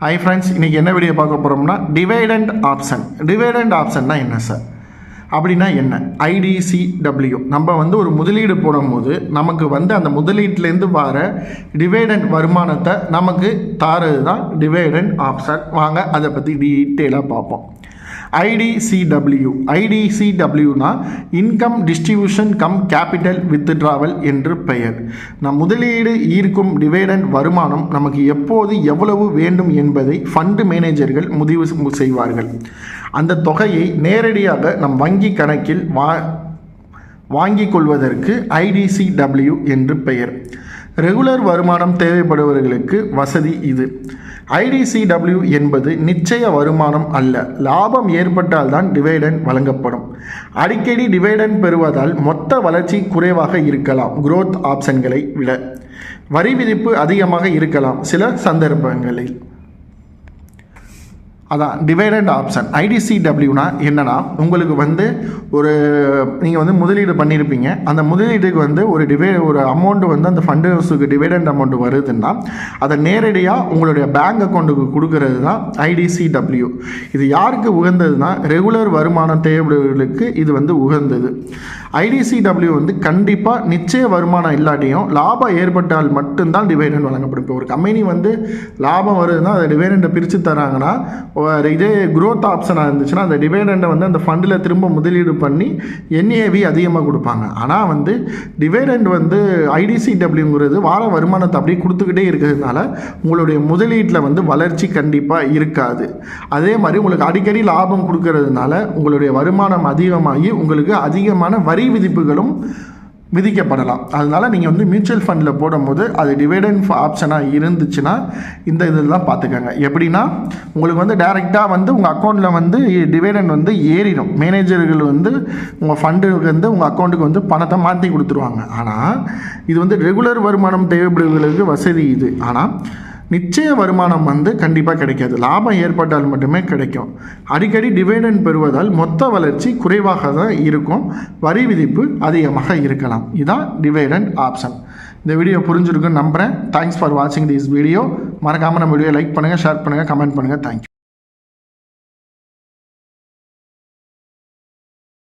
Hi friends இன்றைக்கி என்ன video பார்க்க போகிறோம்னா டிவைடண்ட் ஆப்ஷன் டிவைடண்ட் ஆப்ஷன்னா என்ன சார் அப்படின்னா என்ன? ஐடிசிடபிள்யூ நம்ம வந்து ஒரு முதலீடு போடும்போது நமக்கு வந்து அந்த முதலீட்டிலேருந்து வர டிவைடண்ட் வருமானத்தை நமக்கு தாரது தான் டிவைடண்ட் ஆப்ஷன் வாங்க அதை பற்றி டீட்டெயிலாக பார்ப்போம். IDCW ஐடிசிடபிள்யூனா income distribution cum capital withdrawal என்று பெயர். நம் முதலீடு ஈர்க்கும் டிவைடண்ட் வருமானம் நமக்கு எப்போது எவ்வளவு வேண்டும் என்பதை ஃபண்டு மேனேஜர்கள் முடிவு செய்வார்கள். அந்த தொகையை நேரடியாக நம் வங்கி கணக்கில் வா வாங்கிக் கொள்வதற்கு ஐடிசிடபிள்யூ என்று பெயர். ரெகுலர் வருமானம் தேவைப்படுபவர்களுக்கு வசதி இது. ஐடிசிடபிள்யூ என்பது நிச்சய வருமானம் அல்ல. லாபம் ஏற்பட்டால்தான் டிவைடன் வழங்கப்படும். அடிக்கடி டிவைடன் பெறுவதால் மொத்த வளர்ச்சி குறைவாக இருக்கலாம். குரோத் ஆப்ஷன்களை விட. வரி விதிப்பு அதிகமாக இருக்கலாம். சில சந்தர்ப்பங்களில். அதான் டிவைடண்ட் ஆப்ஷன் ஐடிசிடபிள்யூனா என்னன்னா உங்களுக்கு வந்து ஒரு நீங்கள் வந்து முதலீடு பண்ணியிருப்பீங்க அந்த முதலீட்டுக்கு வந்து ஒரு டிவை ஒரு அமௌண்ட்டு வந்து அந்த ஃபண்டு ஹவுஸுக்கு டிவைடண்ட் அமௌண்ட் வருதுன்னா அதை நேரடியாக உங்களுடைய பேங்க் அக்கௌண்ட்டுக்கு கொடுக்கறது தான் ஐடிசிடபிள்யூ இது யாருக்கு உகந்ததுன்னா ரெகுலர் வருமானம் தேவைகளுக்கு இது வந்து உகந்தது. ஐடிசிடபிள்யூ வந்து கண்டிப்பாக நிச்சய வருமானம் இல்லாட்டியும் லாபம் ஏற்பட்டால் மட்டும்தான் டிவைடண்ட் வழங்கப்படும். இப்போ ஒரு கம்பெனி வந்து லாபம் வருதுன்னா அதை டிவைடண்ட்டை பிரித்து தராங்கன்னா இதே க்ரோத் ஆப்ஷனாக இருந்துச்சுன்னா அந்த டிவைடண்டை வந்து அந்த ஃபண்டில் திரும்ப முதலீடு பண்ணி என்ஏவி அதிகமாக கொடுப்பாங்க. ஆனால் வந்து டிவைடண்ட் வந்து ஐடிசிடபிள்யூங்கிறது வார வருமானத்தை அப்படியே கொடுத்துக்கிட்டே இருக்கிறதுனால உங்களுடைய முதலீட்டில் வந்து வளர்ச்சி கண்டிப்பாக இருக்காது. அதே மாதிரி உங்களுக்கு அடிக்கடி லாபம் கொடுக்கறதுனால உங்களுடைய வருமானம் அதிகமாகி உங்களுக்கு அதிகமான வரி விதிப்புகளும் விதிக்கப்படலாம் அதனால நீங்கள் வந்து மியூச்சுவல் ஃபண்டில் போடும்போது அது டிவைடண்ட் ஆப்ஷனாக இருந்துச்சுன்னா இந்த இதெல்லாம் பார்த்துக்கோங்க எப்படின்னா உங்களுக்கு வந்து டைரெக்டாக வந்து உங்கள் அக்கௌண்ட்டில் வந்து டிவைடன் வந்து ஏறிடும். மேனேஜர்கள் வந்து உங்கள் ஃபண்டுக்கு வந்து உங்கள் அக்கௌண்ட்டுக்கு வந்து பணத்தை மாற்றி கொடுத்துருவாங்க. ஆனால் இது வந்து ரெகுலர் வருமானம் தேவைப்படுவதற்கு வசதி இது. ஆனால் நிச்சய வருமானம் வந்து கண்டிப்பாக கிடைக்காது. லாபம் ஏற்பட்டால் மட்டுமே கிடைக்கும். அடிக்கடி டிவைடன் பெறுவதால் மொத்த வளர்ச்சி குறைவாக தான் இருக்கும். வரி விதிப்பு அதிகமாக இருக்கலாம். இதுதான் டிவைடன் ஆப்ஷன் இந்த வீடியோ புரிஞ்சிருக்குன்னு நம்புகிறேன் தேங்க்ஸ் ஃபார் வாட்சிங் திஸ் வீடியோ மறக்காமல் நம்ம வீடியோ லைக் பண்ணுங்கள் ஷேர் பண்ணுங்கள் கமெண்ட் பண்ணுங்கள் தேங்க்யூ